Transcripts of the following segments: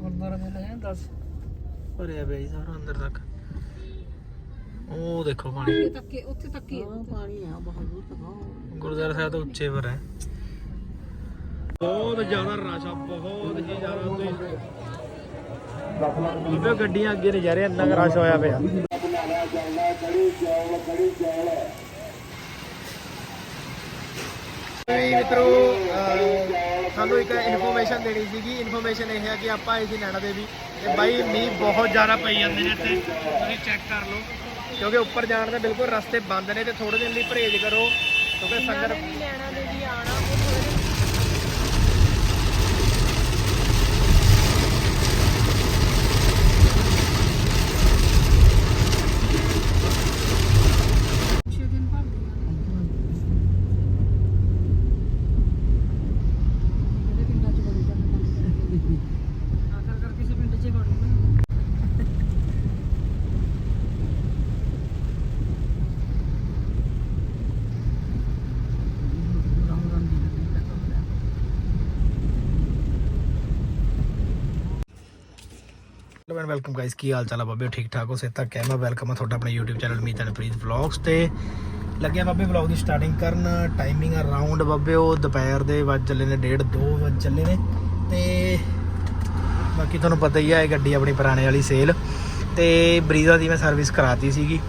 ਗੁਰਦੁਆਰਾ ਦੇ ਲਗੇ 10 ਭਰਿਆ ਪਿਆ ਜੀ ਸਾਰਾ ਅੰਦਰ ਤੱਕ। ਉਹ ਦੇਖੋ ਪਾਣੀ। ਉੱਥੇ ਤੱਕੇ ਉੱਥੇ ਤੱਕੇ ਪਾਣੀ ਆ ਬਹੁਤ ਦੂਰ ਤੱਕ ਗੁਰਦੁਆਰਾ ਸਾਹਿਬ ਤੋਂ ਉੱਚੇ ਪਰ ਹੈ। ਬਹੁਤ ਜ਼ਿਆਦਾ ਰਸ਼ ਆ ਬਹੁਤ ਹੀ ਜ਼ਿਆਦਾ ਉੱਤੇ ਬੀਬੇ ਗੱਡੀਆਂ ਅੱਗੇ ਨਹੀਂ ਜਾ ਰਹੀਆਂ ਇੰਨਾ ਕੁ ਰਸ਼ ਹੋਇਆ ਪਿਆ। ਮਿੱਤਰੋ ਅਹ, ਸਾਨੂੰ ਇੱਕ ਇਨਫੋਰਮੇਸ਼ਨ ਦੇਣੀ ਸੀਗੀ। ਇਨਫੋਰਮੇਸ਼ਨ ਇਹ ਹੈ ਕਿ ਆਪਾਂ ਆਏ ਸੀ ਨੈਣਾ ਦੇਵੀ ਤੇ ਬਾਈ ਮੀਂਹ ਬਹੁਤ ਜ਼ਿਆਦਾ ਪਈ ਜਾਂਦੇ ਨੇ ਇੱਥੇ। ਤੁਸੀਂ ਚੈੱਕ ਕਰ ਲਓ। ਕਿਉਂਕਿ ਉੱਪਰ ਜਾਣ ਦੇ ਬਿਲਕੁਲ ਰਸਤੇ ਬੰਦ ਨੇ ਤੇ ਥੋੜੇ ਦਿਨ ਲਈ ਪਰਹੇਜ਼ ਕਰੋ। ਕਿਉਂਕਿ ਸੰਗਤ ਲੈਣਾ ਦੇ ਵੀ ਆਣਾ ਉਹ ਥੋੜੇ ਛੇ ਦਿਨ ਭਰਦੇ ਆ ਇਹਦੇ ਪਿੰਡਾਂ ਚ ਬੜੀ ਜਾਂਦੇ ਆਖਰ ਕਰ ਕਿਸੇ ਪਿੰਡ ਚ ਵੜੂਗਾ ਹੈਲੋ ਐਂਡ ਵੈਲਕਮ ਗਾਇਸ ਕੀ ਹਾਲ ਚਾਲ ਆ ਬਾਬੇ? ਠੀਕ ਠਾਕ ਹੋ? ਸੇ ਤੱਕ ਹੈ ਮੈਂ ਵੈਲਕਮ ਆ ਤੁਹਾਡਾ ਆਪਣੇ YouTube channel Meet and Preet vlogs ਤੇ। ਲੱਗਿਆ ਬਾਬੇ ਵਲੌਗ ਦੀ ਸਟਾਰਟਿੰਗ ਕਰਨ। ਟਾਈਮਿੰਗ ਅਰਾਊਂਡ ਬਾਬੇ, ਉਹ ਦੁਪਹਿਰ ਦੇ ਵੱਜ ਚੱਲੇ ਨੇ 1:30 2 ਵੱਜ ਚੱਲੇ ਨੇ। ਤੇ ਬਾਕੀ ਤੁਹਾਨੂੰ ਪਤਾ ਹੀ ਆ, ਇਹ ਗੱਡੀ ਆਪਣੀ ਪੁਰਾਣੇ ਵਾਲੀ ਸੇਲ ਤੇ ਬਰੀਜ਼ਾ ਦੀ ਮੈਂ ਸਰਵਿਸ ਕਰਾਤੀ ਸੀਗੀ।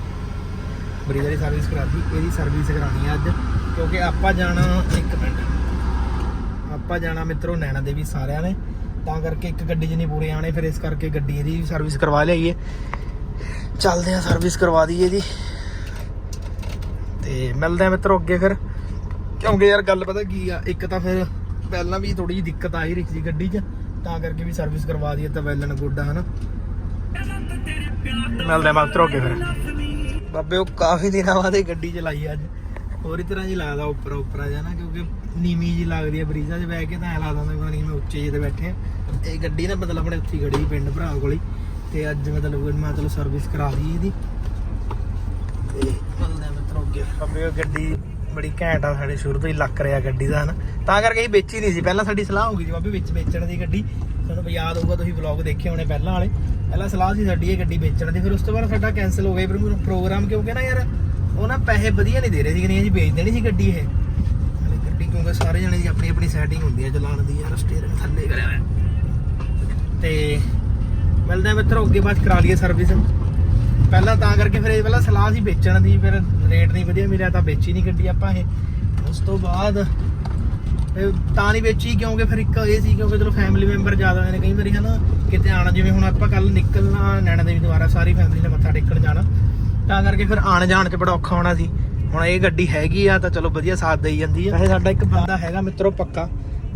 ਬਰੀਜ਼ਾ ਦੀ ਸਰਵਿਸ ਕਰਾਤੀ, ਇਹਦੀ ਸਰਵਿਸ ਕਰਾਉਣੀ ਆ ਅੱਜ। ਕਿਉਂਕਿ ਆਪਾਂ ਜਾਣਾ, ਇੱਕ ਮਿੰਟ। ਆਪਾਂ ਜਾਣਾ ਮਿੱਤਰੋ ਨੈਣਾ ਦੇਵੀ ਸਾਰਿਆਂ ਨੇ। ਤਾਂ ਕਰਕੇ ਇੱਕ ਗੱਡੀ 'ਚ ਨਹੀਂ ਪੂਰੇ ਆਣੇ ਫਿਰ ਇਸ ਕਰਕੇ ਗੱਡੀ ਇਹਦੀ ਸਰਵਿਸ ਕਰਵਾ ਲਈਏ। ਚੱਲਦੇ ਆ ਸਰਵਿਸ ਕਰਵਾ ਦਈਏ ਜੀ ਤੇ ਮਿਲਦੇ ਆ ਮਿੱਤਰੋ ਅੱਗੇ ਫਿਰ। ਕਿਉਂਕਿ ਯਾਰ ਗੱਲ ਪਤਾ ਕੀ ਆ, ਇੱਕ ਤਾਂ ਫਿਰ ਪਹਿਲਾਂ ਵੀ ਥੋੜੀ ਜਿਹੀ ਦਿੱਕਤ ਆਈ ਹੀ ਰਹੀ ਸੀ ਗੱਡੀ 'ਚ, ਤਾਂ ਕਰਕੇ ਵੀ ਸਰਵਿਸ ਕਰਵਾ ਦਈਏ ਤਾਂ ਵੈਲਨ ਗੁੱਡ ਆ, ਹਨਾ। ਮਿਲਦੇ ਆ ਮਿੱਤਰੋ ਅੱਗੇ ਫਿਰ। ਬਾਬੇ, ਉਹ ਕਾਫੀ ਦਿਨਾਂ ਬਾਅਦ ਇਹ ਗੱਡੀ ਚਲਾਈ ਅੱਜ। ਹੋਰ ਹੀ ਤਰ੍ਹਾਂ ਜੀ ਲੱਗਦਾ ਉੱਪਰ ਉੱਪਰ ਜਾ ਨਾ, ਕਿਉਂਕਿ ਨੀਵੀਂ ਜੀ ਲੱਗਦੀ ਹੈ ਬਰੀਜ਼ਾ 'ਚ ਬਹਿ ਕੇ ਤਾਂ ਐ ਲੱਗਦਾ ਹੁੰਦਾ ਕਿ ਮੈਂ ਉੱਚੇ ਜਿਹੇ ਤੇ ਬੈਠੇ ਆ। ਇਹ ਗੱਡੀ ਨਾ ਮਤਲਬ ਆਪਣੇ ਉੱਥੇ ਖੜੀ ਪਿੰਡ ਭਰਾ ਕੋਲ ਹੀ। ਤੇ ਅੱਜ ਮਤਲਬ ਮੈਂ ਚਲੋ ਸਰਵਿਸ ਕਰਾ ਲਈ ਇਹਦੀ। ਤੇ ਮਿਲਦੇ ਆ ਮਿੱਤਰੋ ਅੱਗੇ। ਬਾਬੇ ਗੱਡੀ ਬੜੀ ਘੈਂਟ ਆ, ਸਾਡੇ ਸ਼ੁਰੂ ਤੋਂ ਹੀ ਲੱਕ ਰਿਹਾ ਗੱਡੀ ਦਾ, ਹਨਾ। ਤਾਂ ਕਰਕੇ ਅਸੀਂ ਵੇਚੀ ਨਹੀਂ ਸੀ। ਪਹਿਲਾਂ ਸਾਡੀ ਸਲਾਹ ਹੋ ਗਈ ਸੀ, ਬਾਬੇ ਵਿੱਚ ਵੇਚਣ ਦੀ ਗੱਡੀ। ਤੁਹਾਨੂੰ ਯਾਦ ਹੋਊਗਾ, ਤੁਸੀਂ ਵਲੌਗ ਦੇਖੇ ਹੋਣੇ ਪਹਿਲਾਂ ਵਾਲੇ। ਪਹਿਲਾਂ ਸਲਾਹ ਸੀ ਸਾਡੀ ਇਹ ਗੱਡੀ ਵੇਚਣ ਦੀ, ਫਿਰ ਉਸ ਤੋਂ ਬਾਅਦ ਸਾਡਾ ਕੈਨਸਲ ਹੋ ਗਿਆ। ਫਿਰ ਪ੍ਰੋਗਰਾਮ ਕਿਉਂਕਿ ਨਾ ਯਾਰ? ਉਹ ਨਾ ਪੈਸੇ ਵਧੀਆ ਨਹੀਂ ਦੇ ਰਹੇ ਸੀ ਕਿ ਨਹੀਂ ਅਸੀਂ ਵੇਚ ਦੇਣੀ ਸੀ ਗੱਡੀ ਇਹ। ਹਲੇ ਗੱਡੀ ਕਿਉਂਕਿ ਸਾਰੇ ਜਣੇ ਦੀ ਆਪਣੀ ਆਪਣੀ ਸੈਟਿੰਗ ਹੁੰਦੀ ਹੈ ਚਲਾਉਣ ਦੀ, ਯਾਰ ਸਟੀਅਰਿੰਗ ਥੱਲੇ ਕਰਿਆ ਹੋਇਆ। ਤੇ ਮਿਲਦੇ ਮਿੱਤਰੋ, ਅੱਗੇ ਬਾਅਦ ਕਰਾ ਲਈਏ ਸਰਵਿਸ ਪਹਿਲਾਂ ਤਾਂ ਕਰਕੇ ਫਿਰ ਇਹ ਪਹਿਲਾਂ ਸਲਾਹ ਸੀ ਵੇਚਣ ਦੀ, ਫਿਰ ਰੇਟ ਨਹੀਂ ਵਧੀਆ ਮਿਲਿਆ ਤਾਂ ਵੇਚੀ ਨਹੀਂ ਗੱਡੀ ਆਪਾਂ ਇਹ। ਉਸ ਤੋਂ ਬਾਅਦ ਤਾਂ ਨਹੀਂ ਵੇਚੀ ਕਿਉਂਕਿ ਫਿਰ ਇੱਕ ਇਹ ਸੀ ਕਿਉਂਕਿ ਚਲੋ ਫੈਮਿਲੀ ਮੈਂਬਰ ਜ਼ਿਆਦਾ ਨੇ ਕਈ ਵਾਰੀ ਹਨਾ, ਕਿਤੇ ਆਣਾ ਜਿਵੇਂ ਹੁਣ ਆਪਾਂ ਕੱਲ ਨਿਕਲਣਾ, ਨੈਣਾ ਦੇਵੀ ਦੁਆਰਾ ਸਾਰੀ ਫੈਮਿਲੀ ਨੇ ਮੱਥਾ ਟੇਕਣ ਜਾਣਾ। ਤਾਂ ਕਰਕੇ ਫਿਰ ਆਣ ਜਾਣ 'ਚ ਬੜਾ ਔਖਾ ਹੋਣਾ ਸੀ। ਹੁਣ ਇਹ ਗੱਡੀ ਹੈਗੀ ਆ ਤਾਂ ਚਲੋ ਵਧੀਆ ਸਾਥ ਦੇਈ ਜਾਂਦੀ ਆ। ਵੈਸੇ ਸਾਡਾ ਇੱਕ ਬੰਦਾ ਹੈਗਾ ਮਿੱਤਰੋ ਪੱਕਾ,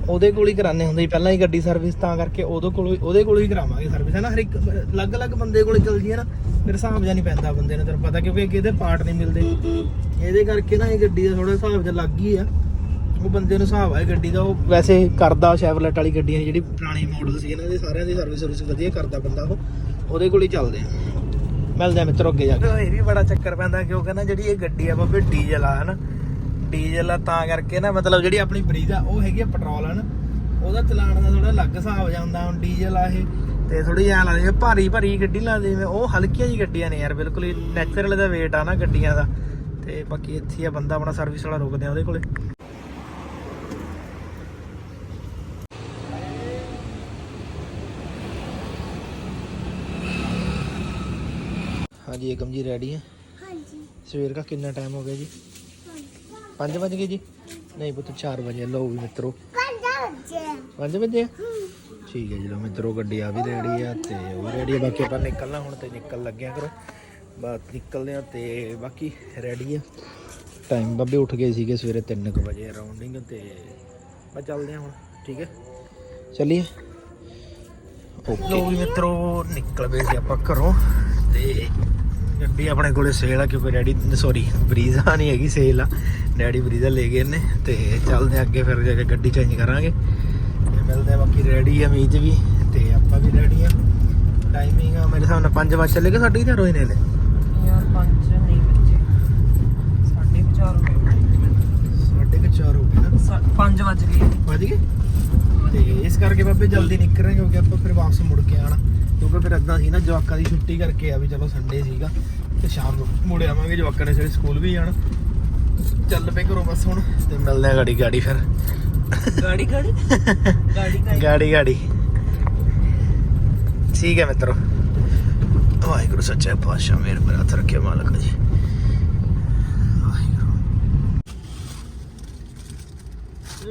ਉਹਦੇ ਕੋਲ ਹੀ ਕਰਾਣੇ ਹੁੰਦੇ ਸੀ ਪਹਿਲਾਂ ਹੀ ਗੱਡੀ ਸਰਵਿਸ ਤਾਂ ਕਰਕੇ ਉਹਦੇ ਕੋਲ ਹੀ ਉਹਦੇ ਕੋਲ ਹੀ ਕਰਾਵਾਂਗੇ ਸਰਵਿਸ ਹੈ ਨਾ ਹਰ ਇੱਕ ਅਲੱਗ-ਅਲੱਗ ਬੰਦੇ ਕੋਲ ਚੱਲ ਜੀ ਹੈ ਨਾ, ਫਿਰ ਹਿਸਾਬ ਜਿਹਾ ਨਹੀਂ ਪੈਂਦਾ ਬੰਦੇ ਨੂੰ, ਤੈਨੂੰ ਪਤਾ, ਕਿਉਂਕਿ ਇਹਦੇ ਪਾਰਟ ਨਹੀਂ ਮਿਲਦੇ। ਇਹਦੇ ਕਰਕੇ ਨਾ ਇਹ ਗੱਡੀ ਦਾ ਥੋੜਾ ਹਿਸਾਬ ਜਿਹਾ ਲੱਗ ਹੀ ਆ। ਉਹ ਬੰਦੇ ਨੂੰ ਹਿਸਾਬ ਆ ਗੱਡੀ ਦਾ ਉਹ ਵੈਸੇ ਕਰਦਾ ਸ਼ੈਵਲਟ ਵਾਲੀ ਗੱਡੀਆਂ ਜਿਹੜੀ ਪੁਰਾਣੀ ਮਾਡਲ ਸੀ ਇਹਨਾਂ ਦੇ ਸਾਰਿਆਂ ਦੀ ਸਰਵਿਸ ਸਰਵਿਸ ਵਧੀਆ ਕਰਦਾ ਬੰਦਾ ਉਹ। ਉਹਦੇ ਕੋਲ ਹੀ ਚੱਲਦੇ ਆ। ਮਿਲਦੇ ਆ ਮਿੱਤਰੋ ਅੱਗੇ ਜਾ ਕੇ। ਇਹ ਵੀ ਬੜਾ ਚੱਕਰ ਪੈਂਦਾ ਕਿਉਂਕਿ ਨਾ ਜਿਹੜੀ ਇਹ ਗੱਡੀ ਆ ਬਾਬੇ ਡੀਜ਼ਲ ਆ, ਹਨਾ? ਡੀਜ਼ਲ ਆ ਤਾਂ ਕਰਕੇ ਨਾ, ਮਤਲਬ ਜਿਹੜੀ ਆਪਣੀ ਬਰੀਜ਼ ਆ, ਉਹ ਹੈਗੀ ਆ ਪੈਟਰੋਲ, ਹਨ? ਉਹਦਾ ਚਲਾਉਣ ਦਾ ਥੋੜਾ ਅਲੱਗ ਹਿਸਾਬ ਜਾਂਦਾ ਹੁਣ ਡੀਜ਼ਲ ਆ ਇਹ। ਤੇ ਥੋੜੀ ਐ ਲੱਗਦੀ ਭਾਰੀ ਭਾਰੀ ਗੱਡੀ ਲੱਗਦੀ ਜਿਵੇਂ ਉਹ ਹਲਕੀਆਂ ਜੀ ਗੱਡੀਆਂ ਨੇ ਯਾਰ, ਬਿਲਕੁਲ ਹੀ ਨੈਚੁਰਲ ਦਾ weight ਆ ਨਾ ਗੱਡੀਆਂ ਦਾ। ਤੇ ਬਾਕੀ ਇੱਥੇ ਆ, ਬੰਦਾ ਆਪਣਾ ਸਰਵਿਸ ਵਾਲਾ ਰੁਕਦੇ ਆ ਉਹਦੇ ਕੋਲੇ। ਹਾਂਜੀ ਏਕਮ ਜੀ ਰੈਡੀ ਹੈ ਹਾਂਜੀ। ਸਵੇਰ ਦਾ ਕਿੰਨਾ ਟਾਈਮ ਹੋ ਗਿਆ ਜੀ? 5 ਵਜ ਗਏ ਜੀ? ਨਹੀਂ ਪੁੱਤ 4 ਵਜੇ ਲਓ ਵੀ ਮਿੱਤਰੋ। ਪੰਜਾਬ ਜੇ 5 ਵਜੇ? ਠੀਕ ਹੈ ਜੀ ਲਓ ਮਿੱਤਰੋ ਗੱਡੀ ਆ ਵੀ ਰੈਡੀ ਆ ਤੇ ਉਹ ਰੈਡੀ ਆ। ਬਾਕੀ ਆਪਾਂ ਨਿਕਲਣਾ ਹੁਣ ਤੇ ਨਿਕਲ ਲੱਗਿਆ ਕਰੋ ਬਾਅਦ ਨਿਕਲਦੇ ਆ ਤੇ ਬਾਕੀ ਰੈਡੀ ਆ। ਟਾਈਮ ਬੱਬੇ ਉੱਠ ਗਏ ਸੀਗੇ ਸਵੇਰੇ 3:00 ਵਜੇ ਅਰਾਊਂਡਿੰਗ ਤੇ। ਬਸ ਚੱਲਦੇ ਆ ਹੁਣ ਠੀਕ ਹੈ? ਚੱਲੀਏ। ਓਕੇ ਮਿੱਤਰੋ ਨਿਕਲ ਪਏ ਸੀ ਆਪਾਂ ਘਰੋਂ ਤੇ ਗੱਡੀ ਆਪਣੇ ਕੋਲੇ ਸੇਲ ਆ ਕਿਉਂਕਿ ਡੈਡੀ ਸੌਰੀ ਬਰੀਜ਼ਾ ਨਹੀਂ ਹੈਗੀ ਸੇਲ ਆ। ਡੈਡੀ ਬਰੀਜ਼ਾ ਲੈ ਗਏ ਨੇ ਤੇ ਚੱਲਦੇ ਅੱਗੇ ਫਿਰ ਜਾ ਕੇ ਗੱਡੀ ਚੇਂਜ ਕਰਾਂਗੇ। ਤੇ ਮਿਲਦੇ ਬਾਕੀ ਰੈਡੀ ਆ ਮੀਜ ਵੀ ਤੇ ਆਪਾਂ ਵੀ ਰੈਡੀ ਆ। ਟਾਈਮਿੰਗ ਆ ਮੇਰੇ ਹਿਸਾਬ ਨਾਲ 5 ਵਜੇ ਚੱਲੇ ਕਿ ਸਾਡੀ ਘਰ ਹੋਏ ਨੇ ਲੈ ਯਾਰ 5 ਨਹੀਂ ਬੱਚੇ 4:30 ਹੋ ਗਏ। ਸਾਢੇ ਕੁ ਚਾਰ ਹੋ ਗਏ ਨਾ। 5 ਵਜ ਗਏ। ਵੱਜ ਗਏ? ਤੇ ਇਸ ਕਰਕੇ ਬਾਬੇ ਜਲਦੀ ਨਿਕਲ ਰਹੇ ਕਿਉਂਕਿ ਆਪਾਂ ਫਿਰ ਵਾਪਸ ਮੁੜ ਕੇ ਆਣਾ ਕਿਉਂਕਿ ਫਿਰ ਇਦਾਂ ਸੀ ਨਾ ਜਵਾਕਾਂ ਦੀ ਛੁੱਟੀ ਕਰਕੇ ਆ ਵੀ ਚਲੋ ਸੰਡੇ ਸੀਗਾ। ਤੇ ਸ਼ਾਮ ਨੂੰ ਮੁੜ ਆਵਾਂਗੇ ਜਵਾਕਾਂ ਨੇ ਸਵੇਰੇ ਸਕੂਲ ਵੀ ਜਾਣਾ। ਚੱਲ ਪਏ ਘਰੋਂ ਬਸ ਹੁਣ। ਤੇ ਮਿਲਦੇ ਆ ਗਾੜੀ ਗਾੜੀ ਫਿਰ। ਗਾੜੀ ਗਾੜੀ? ਗਾੜੀ ਗਾੜੀ ਠੀਕ ਹੈ ਮਿੱਤਰੋ। ਵਾਹਿਗੁਰੂ ਸੱਚੇ ਪਾਤਸ਼ਾਹ ਮੇਰੇ ਪਰ ਹੱਥ ਰੱਖੇ ਮਾਲਕ ਜੀ ਵਾਹਿਗੁਰੂ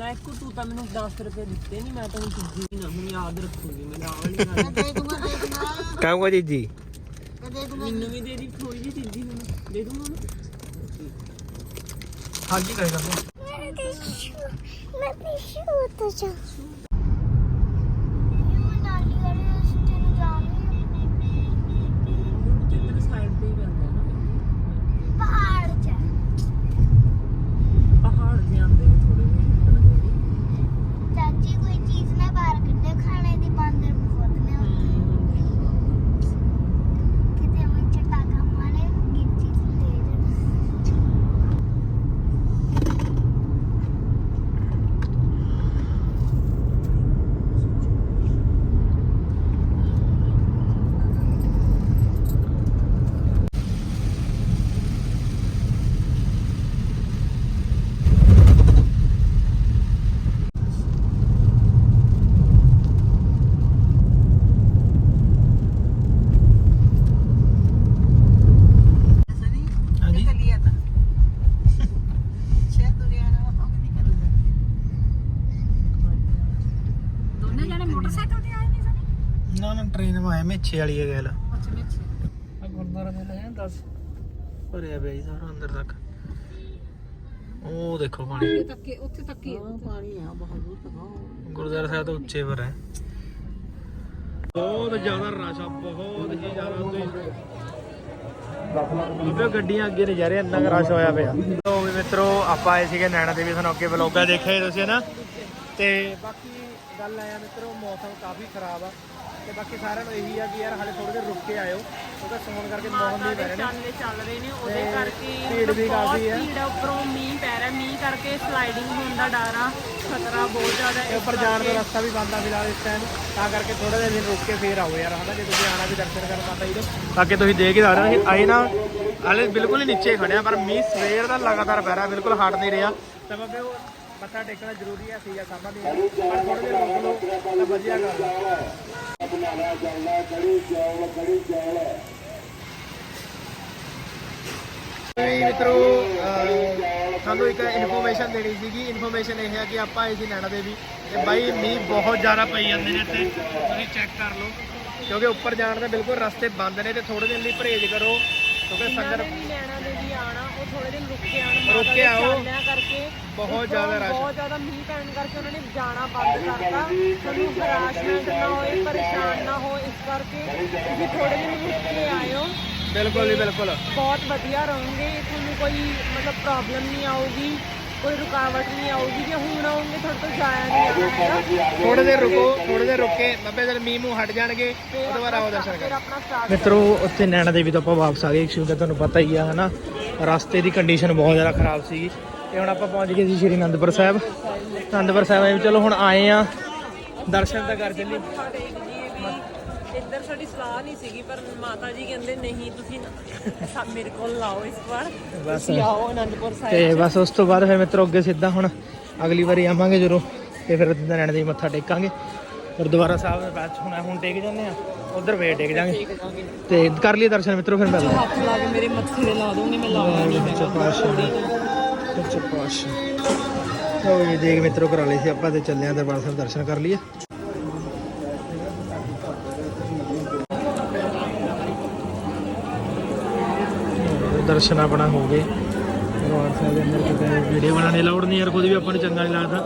ਲੈ ਕੋ ਤੂੰ ਤਾਂ ਮੈਨੂੰ 10 ਰੁਪਏ ਦਿੱਤੇ ਨਹੀਂ ਮੈਂ ਤੈਨੂੰ ਚੀਜ਼ੀ ਨਾ ਹੁਣ ਯਾਦ ਰੱਖੂਗੀ ਮੈਂ ਨਾਲ ਵਾਲੀ ਗੱਲ ਕਾਹੂਗਾ ਜੀ ਜੀ ਮੈਨੂੰ ਵੀ ਦੇ ਦੀ ਥੋੜੀ ਜਿਹੀ ਚੀਜ਼ੀ ਮੈਨੂੰ ਦੇ ਦੂੰਗਾ ਹਾਂਜੀ ਕਹੇਗਾ ਮੈਂ ਪਿੱਛੇ ਉੱਤੇ ਜਾ ਮਨਾਲੀ ਵਾਲੇ ਰਸਤੇ ਨੂੰ ਜਾਣੀ ਜਿੱਧਰ ਸਾਈਡ ਤੇ ਹੀ ਪੈਂਦਾ ਨਾ ਪਹਾੜ 'ਚ ਪਹਾੜ ਦੇ ਆਂਦੇ ਥੋੜੇ ਜਿਹੇ ਚਾਚੀ ਕੋਈ ਚੀਜ਼ ਨਾ ਬਾਹਰ ਕੱਢੇ ਖਾਣੇ ਦੀ ਬਾਂਦਰ ਬਹੁਤ ਨੇ ਉੱਥੇ। ਕਿਤੇ ਮੈਂ ਚਟਾਕਾ ਮਾਰੇ ਗਿੱਚੀ ਤੇ ਦੇ ਹਾਂਜੀ ਦੋਨੇ ਜਣੇ ਮੋਟਰਸਾਈਕਲ ਤੇ ਆਏ ਨੇ ਸਨੀ ਨਾ ਨਾ ਟ੍ਰੇਨ ਮੈਂ ਮੇਛੇ ਵਾਲੀ ਹੈ ਗੱਲ। ਅੱਛਾ ਵਿੱਚ ਆ ਗੁਰਦੁਆਰਾ ਦੇ ਲੈ 10 ਭਰਿਆ ਪਿਆ ਜੀ ਸਾਰਾ ਅੰਦਰ ਤੱਕ। ਉਹ ਦੇਖੋ ਪਾਣੀ। ਉੱਥੇ ਤੱਕੇ ਉੱਥੇ ਤੱਕੇ ਹਾਂ ਪਾਣੀ ਆ ਬਹੁਤ ਦੂਰ ਤੱਕ ਆ। ਗੁਰਦੁਆਰਾ ਸਾਹਿਬ ਤੋਂ ਉੱਚੇ ਪਰ ਹੈ। ਬਹੁਤ ਜ਼ਿਆਦਾ ਰਸ਼ ਆ ਬਹੁਤ ਹੀ ਜ਼ਿਆਦਾ ਉੱਤੇ ਬਾਬੇ ਗੱਡੀਆਂ ਅੱਗੇ ਨਹੀਂ ਜਾ ਰਹੀਆਂ ਇੰਨਾ ਰਸ਼ ਹੋਇਆ ਪਿਆ। ਲੋ ਵੀ ਮਿੱਤਰੋ ਆਪਾਂ ਆਏ ਸੀਗੇ ਨੈਣਾ ਦੇਵੀ ਤੁਹਾਨੂੰ ਅੱਗੇ ਵਲੋਗਾ ਦੇਖਿਆ ਤੁਸੀਂ ਨਾ ਤੇ ਬਾਕੀ ਗੱਲ ਆਇਆ ਮਿੱਤਰੋ ਮੌਸਮ ਕਾਫੀ ਖਰਾਬ ਆ। ਤੇ ਬਾਕੀ ਸਾਰਿਆਂ ਨੂੰ ਇਹੀ ਆ ਕਿ ਯਾਰ ਹਾਲੇ ਥੋੜੇ ਜਿਹਾ ਰੁਕ ਕੇ ਆਇਓ ਕਿਉਂਕਿ ਸੌਣ ਕਰਕੇ ਮੌਸਮ ਵੀ ਪੈ ਰਹੇ ਨੇ ਚਾਲੇ ਚੱਲ ਰਹੇ ਨੇ ਉਹਦੇ ਤੇ ਕਰਕੇ ਭੀੜ ਵੀ ਕਾਫੀ ਹੈ। ਭੀੜ ਹੈ ਉੱਪਰੋਂ ਮੀਂਹ ਪੈ ਰਿਹਾ ਮੀਂਹ ਕਰਕੇ ਸਲਾਈਡਿੰਗ ਹੋਣ ਦਾ ਡਰ ਆ ਖਤਰਾ ਬਹੁਤ ਜ਼ਿਆਦਾ ਤੇ ਇਸ ਉੱਪਰ ਜਾਣ ਦਾ ਰਸਤਾ ਵੀ ਬੰਦ ਆ ਫਿਲਹਾਲ ਇਸ ਟਾਈਮ ਤਾਂ ਕਰਕੇ ਥੋੜਾ ਜਿਹਾ ਦਿਨ ਰੁਕ ਕੇ ਫੇਰ ਆਓ ਯਾਰ ਹਨਾ ਜੇ ਤੁਸੀਂ ਆਣਾ ਵੀ ਦਰਸ਼ਨ ਕਰਨ ਆਉਂਦਾ ਹੀ ਬਾਕੀ ਤੁਸੀਂ ਦੇਖ ਹੀ ਸਕਦੇ ਹੋ ਅਸੀਂ ਆਏ ਨਾ ਹਾਲੇ ਬਿਲਕੁਲ ਹੀ ਨੀਚੇ ਖੜਿਆ ਪਰ ਮੀਂਹ ਸਵੇਰ ਦਾ ਲਗਾਤਾਰ ਪੈ ਰਿਹਾ ਬਿਲਕੁਲ ਹਟ ਨਹੀਂ ਰਿਹਾ। ਤਾਂ ਬਾਬੇ ਉਹ ਮੱਥਾ ਟੇਕਣਾ ਜ਼ਰੂਰੀ ਹੈ ਸੀਗਾ ਸਮਝਦੇ ਹਾਂ ਪਰ ਥੋੜੇ ਜਿਹਾ ਰੁਕ ਲਓ ਤਾਂ ਵਧੀਆ ਗੱਲ ਆ ਵੀ ਮਿੱਤਰੋ ਸਾਨੂੰ ਇੱਕ ਇਨਫੋਰਮੇਸ਼ਨ ਦੇਣੀ ਸੀਗੀ। ਇਨਫੋਰਮੇਸ਼ਨ ਇਹ ਹੈ ਕਿ ਆਪਾਂ ਆਏ ਸੀ ਨੈਣਾ ਦੇਵੀ ਤੇ ਬਾਈ ਮੀਂਹ ਬਹੁਤ ਜ਼ਿਆਦਾ ਪਈ ਜਾਂਦੇ ਨੇ ਇੱਥੇ। ਤੁਸੀਂ ਚੈੱਕ ਕਰ ਲਓ। ਕਿਉਂਕਿ ਉੱਪਰ ਜਾਣ ਦੇ ਬਿਲਕੁਲ ਰਸਤੇ ਬੰਦ ਨੇ ਤੇ ਥੋੜੇ ਦਿਨ ਲਈ ਪਰਹੇਜ਼ ਕਰੋ। ਕਿਉਂਕਿ ਸੰਗਤ ਥੋੜੇ ਦਿਨ ਰੁਕ ਕੇ ਆਣ ਰੁਕ ਕੇ ਆਓ। ਕਰਕੇ। ਬਹੁਤ ਜ਼ਿਆਦਾ ਰਸ਼। ਬਹੁਤ ਜ਼ਿਆਦਾ ਮੀਂਹ ਪੈਣ ਕਰਕੇ ਉਹਨਾਂ ਨੇ ਜਾਣਾ ਬੰਦ ਕਰਤਾ। ਤੁਹਾਨੂੰ ਹਰਾਸ਼ਮੈਂਟ ਨਾ ਹੋਏ ਪਰੇਸ਼ਾਨ ਨਾ ਹੋ ਇਸ ਕਰਕੇ ਤੁਸੀਂ ਥੋੜੇ ਦਿਨ ਰੁਕ ਕੇ ਆਇਓ। ਬਿਲਕੁਲ ਜੀ ਬਿਲਕੁਲ। ਬਹੁਤ ਵਧੀਆ ਰਹੋਗੇ। ਤੁਹਾਨੂੰ ਕੋਈ ਮਤਲਬ ਪ੍ਰੋਬਲਮ ਨਹੀਂ ਆਊਗੀ। ਕੋਈ ਰੁਕਾਵਟ ਨਹੀਂ ਆਊਗੀ ਜੇ ਹੁਣ ਆਉਂਗੇ ਤੁਹਾਡੇ ਤੋਂ ਜਾਇਆ ਨਹੀਂ ਹੈਗਾ ਥੋੜੇ ਦੇਰ ਰੁਕੋ ਥੋੜੇ ਦੇਰ ਰੁਕ ਕੇ ਬਾਬੇ ਜਦ ਮੀਂਹ ਮੂੰਹ ਹਟ ਜਾਣਗੇ ਫਿਰ ਉਹਦੇ ਬਾਅਦ ਆਓ ਆਪਣਾ- ਦਰਸ਼ਨ ਫਿਰ ਕਰੋ ਆਪਣਾ ਸਟਾਰਟ ਮਿੱਤਰੋ ਉੱਥੇ ਨੈਣਾ ਦੇਵੀ ਤੋਂ ਆਪਾਂ ਵਾਪਸ ਆ ਗਏ ਕਿਉਂਕਿ ਤੁਹਾਨੂੰ ਪਤਾ ਹੀ ਆ ਹਨਾ? ਰਸਤੇ ਦੀ ਕੰਡੀਸ਼ਨ ਬਹੁਤ ਜ਼ਿਆਦਾ ਖਰਾਬ ਸੀਗੀ। ਤੇ ਹੁਣ ਆਪਾਂ ਪਹੁੰਚ ਗਏ ਸੀ ਸ਼੍ਰੀ ਅਨੰਦਪੁਰ ਸਾਹਿਬ। ਅਨੰਦਪੁਰ ਸਾਹਿਬ ਆਏ ਚਲੋ ਹੁਣ ਆਏ ਆ ਦਰਸ਼ਨ ਤਾਂ ਕਰ ਚੱਲੀ ਸਾਡੀ ਸਲਾਹ ਨਹੀਂ ਸੀਗੀ ਪਰ ਮਾਤਾ ਜੀ ਕਹਿੰਦੇ ਨਹੀਂ ਤੁਸੀਂ ਸਾ- ਮੇਰੇ ਕੋਲ ਲਾਓ ਇਸ ਵਾਰ। ਬਸ। ਤੁਸੀਂ ਆਓ ਅਨੰਦਪੁਰ ਸਾਹਿਬ। ਤੇ ਬਸ ਉਸ ਤੋਂ ਬਾਅਦ ਫਿਰ ਮਿੱਤਰੋ ਅੱਗੇ ਸਿੱਧਾ ਹੁਣ ਅਗਲੀ ਵਾਰੀ ਆਵਾਂਗੇ ਜਦੋਂ ਤੇ ਫਿਰ ਉੱਥੇ ਨੈਣਾ ਦੇਵੀ ਮੱਥਾ ਟੇਕਾਂਗੇ। ਗੁਰਦੁਆਰਾ ਸਾਹਿਬ ਦੇ ਬਾਅਦ 'ਚ ਹੁਣ ਹੁਣ ਟੇਕ ਜਾਂਦੇ ਆ ਉਧਰ ਵੇਟ ਟੇਕ ਜਾਾਂਗੇ। ਤੇ ਕਰ ਲਈ ਦਰਸ਼ਨ ਮਿੱਤਰੋ ਫਿਰ ਮਿਲਦੇ ਹੱਥ ਲਾ ਕੇ ਮੇਰੇ ਮੱਥੇ ਤੇ ਲਾ ਦੋਗੇ ਮੈਂ ਲਾਉਣਾ ਨਹੀਂ ਹੈਗਾ ਉਹ ਇਹ ਦੇਖ ਮਿੱਤਰੋ ਕਰਾ ਲਈ ਸੀ ਆਪਾਂ ਤੇ ਚੱਲੇ ਆ ਦਰਬਾਰ ਸਾਹਿਬ ਦਰਸ਼ਨ ਕਰ ਲਈਏ। ਦਰਸ਼ਨ ਆਪਣਾ ਹੋ ਗਏ। ਦਰਬਾਰ ਸਾਹਿਬ ਦੇ ਅੰਦਰ ਕਿਤੇ ਵੀਡੀਓ ਬਣਾਉਣੀ ਲਾਉਡ ਨਹੀਂ ਯਾਰ ਕੋਈ ਵੀ ਆਪਾਂ ਨੂੰ ਚੰਗਾ ਨਹੀਂ ਲੱਗਦਾ।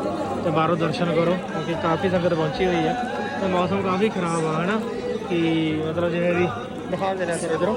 ਤੇ ਬਾਹਰੋਂ ਦਰਸ਼ਨ ਕਰੋ, ਕਿਉਂਕਿ ਕਾਫੀ ਸੰਗਤ ਪਹੁੰਚੀ ਹੋਈ ਹੈ। ਤੇ ਮੌਸਮ ਕਾਫੀ ਖਰਾਬ ਆ, ਹਨਾ? ਕਿ ਮਤਲਬ ਜਿਵੇਂ ਵੀ ਦਿਖਾ ਦੇ ਰਿਹਾ ਸਰ ਇਧਰੋਂ।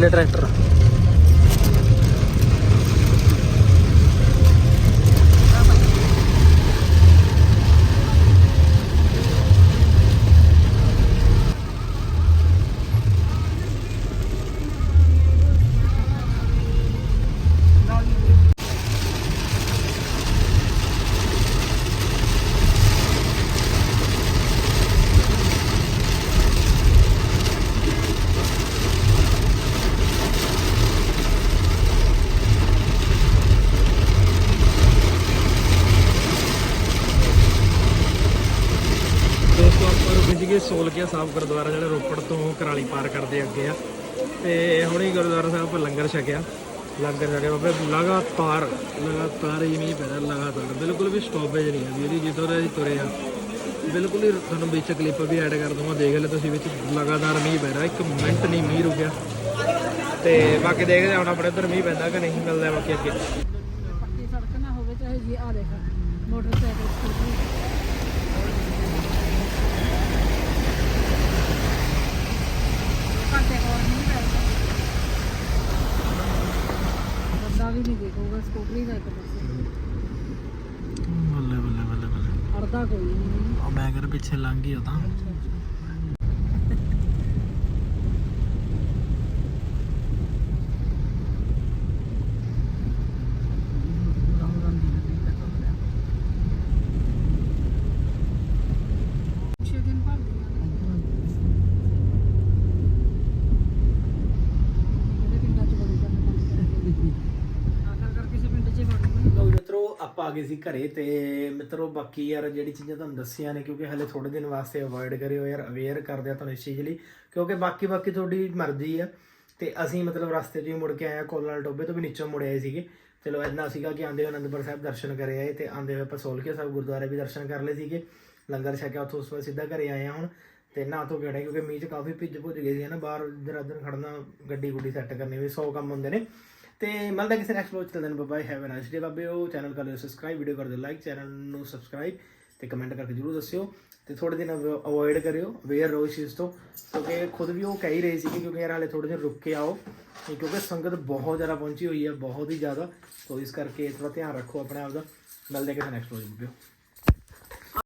ਲੈ ਲੈ ਆਪਾਂ ਸੋਲਕਿਆ ਸਾਹਿਬ ਗੁਰਦੁਆਰਾ, ਜਿਹੜਾ ਰੋਪੜ ਤੋਂ ਕਰਾਲੀ ਪਾਰ ਕਰਦੇ ਅੱਗੇ ਆ। ਤੇ ਹੁਣੇ ਗੁਰਦੁਆਰਾ ਸਾਹਿਬ ਲੰਗਰ ਛਕਿਆ। ਲੰਗਰ ਛਕਿਆ। ਬਾਬੇ, ਲਗਾਤਾਰ ਲਗਾਤਾਰ ਹੀ ਮੀਂਹ ਪੈ ਰਿਹਾ ਲਗਾਤਾਰ। ਬਿਲਕੁਲ ਵੀ ਸਟਾਪੇਜ ਨਹੀਂ ਆਦੀ ਇਹਦੀ ਜਿੱਦੋਂ ਅਸੀਂ ਤੁਰੇ ਆ। ਬਿਲਕੁਲ ਹੀ ਤੁਹਾਨੂੰ ਵਿੱਚ ਕਲਿੱਪ ਵੀ ਐਡ ਕਰ ਦੂੰਗਾ ਦੇਖ ਲਓ ਤੁਸੀਂ ਵਿੱਚ ਲਗਾਤਾਰ ਮੀਂਹ ਪੈ ਰਿਹਾ। ਇੱਕ ਮਿੰਟ ਨਹੀਂ ਮੀਂਹ ਰੁਕਿਆ। ਤੇ ਬਾਕੀ ਦੇਖਦੇ ਹਾਂ ਹੁਣ ਆਪਣੇ ਉੱਧਰ ਮੀਂਹ ਪੈਂਦਾ ਕਿ ਨਹੀਂ ਮਿਲਦਾ ਬਾਕੀ ਅੱਗੇ। ਪੱਕੀ ਸੜਕ ਨਾ ਹੋਵੇ, ਚਾਹੇ ਜੀ ਆ ਦੇਖ। ਮੋਟਰਸਾਈਕਲ ਸਕੂਟਰੀ ਘੰਟੇ ਕੋਲ ਨਹੀਂ ਪੈਂਦਾ ਬੰਦਾ ਵੀ ਨਹੀਂ ਦੇਖੂਗਾ ਸਕੂਟਰੀ ਦਾ ਇੱਕ ਪਾਸੇ ਬੱਲੇ ਬੱਲੇ ਬੱਲੇ ਬੱਲੇ ਅੜਦਾ ਕੋਈ ਨਹੀਂ ਉਹ ਮੈਂ ਕਰ ਪਿੱਛੇ ਲੰਘ ਗਈ ਉਹ ਤਾਂ ਛੇ ਦਿਨ ਭਰਦੀਆਂ ਨੇ ਇਹਦੇ ਪਿੰਡਾਂ ਚ ਬੜੀ ਕੰਮ ਕਰਦੇ ਆਖਰ ਕਰ ਕਿਸੇ ਪਿੰਡ 'ਚ ਹੀ ਵੜੂਗਾ ਲੋ ਮਿੱਤਰੋ ਆਪਾਂ ਆ ਗਏ ਸੀ ਘਰੇ ਤੇ ਮਿੱਤਰੋ, ਬਾਕੀ ਯਾਰ ਜਿਹੜੀ ਚੀਜ਼ਾਂ ਤੁਹਾਨੂੰ ਦੱਸੀਆਂ ਨੇ, ਕਿਉਂਕਿ ਹਲੇ ਥੋੜੇ ਦਿਨ ਵਾਸਤੇ ਅਵੋਇਡ ਕਰਿਓ ਯਾਰ ਅਵੇਅਰ ਕਰਦੇ ਆ ਤੁਹਾਨੂੰ ਇਸ ਚੀਜ਼ ਲਈ, ਕਿਉਂਕਿ ਬਾਕੀ ਬਾਕੀ ਤੁਹਾਡੀ ਮਰਜ਼ੀ ਆ। ਤੇ ਅਸੀਂ ਮਤਲਬ ਰਸਤੇ 'ਚ ਹੀ ਮੁੜ ਕੇ ਆਏ ਆ ਕੋਲਨਾਲ ਟੋਬੇ ਤੋਂ ਵੀ ਨੀਚੋਂ ਮੁੜ ਆਏ ਸੀਗੇ। ਚਲੋ, ਇੰਨਾ ਸੀਗਾ ਕਿ ਆਂਦੇ ਹੋਏ ਅਨੰਦਪੁਰ ਸਾਹਿਬ ਦਰਸ਼ਨ ਕਰੇ ਆਏ ਤੇ ਆਂਦੇ ਹੋਏ ਆਪਾਂ ਸੋਲਕੇ ਸਾਹਿਬ ਗੁਰਦੁਆਰੇ ਵੀ ਦਰਸ਼ਨ ਕਰ ਲਏ ਸੀਗੇ। ਲੰਗਰ ਛਕਿਆ ਉੱਥੋਂ, ਉਸ ਤੋਂ ਸਿੱਧਾ ਘਰੇ ਆਏ ਆ ਹੁਣ। ਤੇ ਨਾ ਤੋਂ ਗਏ ਕਿਉਂਕਿ ਮੀਂਹ 'ਚ ਕਾਫੀ ਭਿੱਜ ਭੁੱਜ ਗਏ ਸੀ ਨਾ ਬਾਹਰ ਇੱਧਰ ਉੱਧਰ ਖੜਨਾ ਗੱਡੀ ਗੁੱਡੀ ਸੈੱਟ ਕਰਨੀ ਵੀ 100 ਕੰਮ ਹੁੰਦੇ ਨੇ। ਤੇ ਮਿਲਦਾ ਕਿਸੇ ਨੈਕਸਟ ਵਲੋਗ ਚ। ਤਦ ਤੱਕ bye have a nice day ਬਾਬੇ। ਉਹ ਚੈਨਲ ਕਰ ਲਿਓ ਸਬਸਕ੍ਰਾਈਬ ਵੀਡੀਓ ਕਰ ਦਿਓ ਲਾਈਕ ਚੈਨਲ ਨੂੰ ਸਬਸਕ੍ਰਾਈਬ ਤੇ ਕਮੈਂਟ ਕਰਕੇ ਜਰੂਰ ਦੱਸਿਓ। ਤੇ ਥੋੜੇ ਦਿਨ ਅਵੋਇਡ ਕਰਿਓ ਵੇਅਰ ਰਹੋ ਇਸ ਚੀਜ਼ ਤੋਂ। ਕਿਉਂਕਿ ਖੁਦ ਵੀ ਉਹ ਕਹਿ ਹੀ ਰਹੇ ਸੀ ਕਿਉਂਕਿ ਯਾਰ ਹਾਲੇ ਥੋੜੇ ਦਿਨ ਰੁਕ ਕੇ ਆਓ। ਕਿਉਂਕਿ ਸੰਗਤ ਬਹੁਤ ਜ਼ਿਆਦਾ ਪਹੁੰਚੀ ਹੋਈ ਹੈ, ਬਹੁਤ ਹੀ ਜ਼ਿਆਦਾ। ਸੋ ਇਸ ਕਰਕੇ ਥੋੜਾ ਧਿਆਨ ਰੱਖੋ ਆਪਣੇ ਆਪ ਦਾ। ਮਿਲਦੇ ਕਿਸੇ ਨੈਕਸਟ ਵਲੋਗ ਵਿੱਚ